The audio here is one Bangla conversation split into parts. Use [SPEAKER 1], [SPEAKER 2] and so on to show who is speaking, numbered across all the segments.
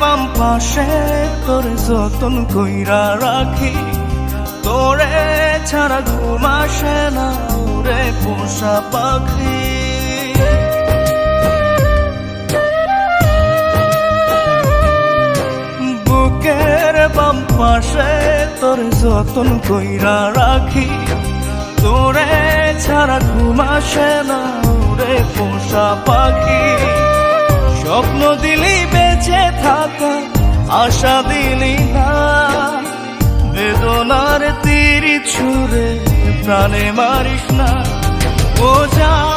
[SPEAKER 1] পাশে তোর যতন কইরা রাখি। তোরে ছাড়া ঘুম আসে না, ওরে পোষা পাখি। বুকের বাম পাশে তোর যতন কইরা রাখি। তোরে ছাড়া ঘুম আসে না, ওরে পোষা পাখি। স্বপ্ন দিলি আশা দিলি না বেদনার তীর ছুড়ে প্রাণে মারিস না। ও জান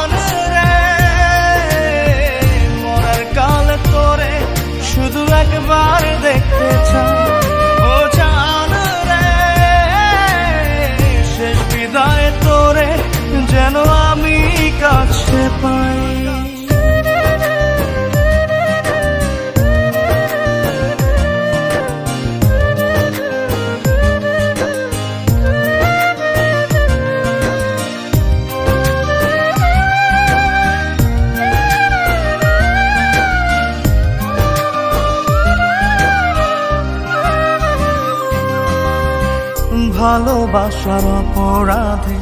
[SPEAKER 1] ভালোবাসার অপরাধে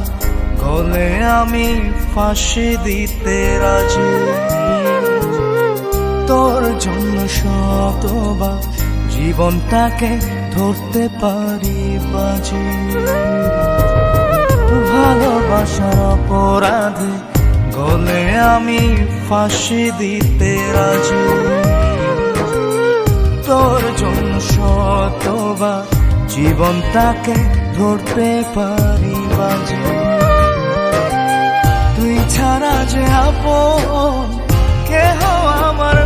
[SPEAKER 1] গলে আমি ফাঁসি দিতে রাজি। তোর জন্য শতবার জীবনটাকে ধরতে পারি বাজি। ভালোবাসার অপরাধে গলে আমি ফাঁসি দিতে রাজি। তোর জন্য শতবার জীবনটাকে ধরতে পারি বাজে তুই ছাড়া যে আপন কেহ আমার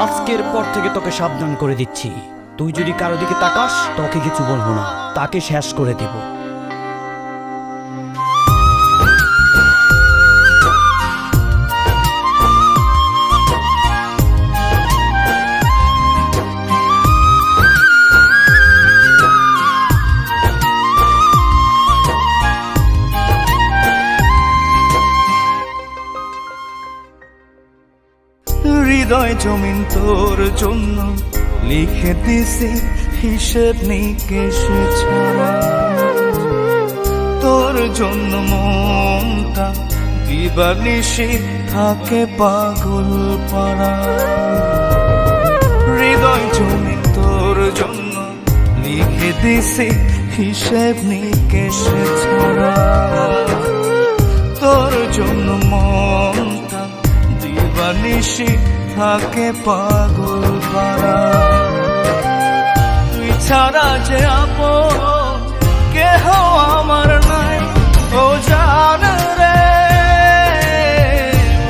[SPEAKER 2] আজকের পর থেকে তোকে সাবধান করে দিচ্ছি। তুই যদি কারও দিকে তাকাস, তোকে কিছু বলব না। তাকে শেষ করে দেব।
[SPEAKER 1] হৃদয় জমিন তোর জন্য লিখে দিছি হিসেব নিকেশে তোর জন্য মনটা দিবানিশি থাকে পাগল পাড়া। হৃদয় জমিন তোর জন্য লিখে দিছি হিসেব নিকেশে ছাড়া। তোর জন্য মনটা দিবানিশি থাকে পাগল পারা তুই ছাড়া যে আপ কেহ আমার নাই, ও জান রে।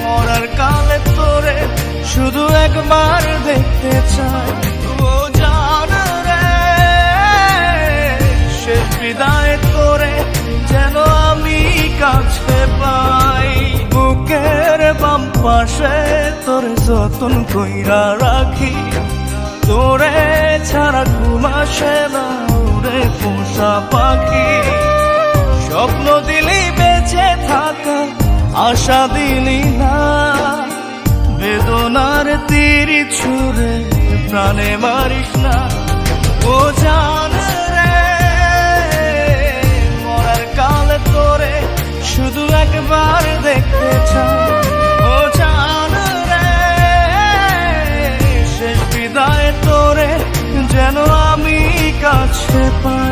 [SPEAKER 1] মরার কালে তোরে শুধু একবার দেখতে চাই। পাশে তোর যতন কইরা রাখি। তোরে ছাড়া ঘুম না, ওরে পোষা পাখি। স্বপ্ন দিলি বেঁচে থাকা, আশা দিলি না। বেদনার তীর ছুড়ে প্রাণে মারিস না। শেষ বিদায়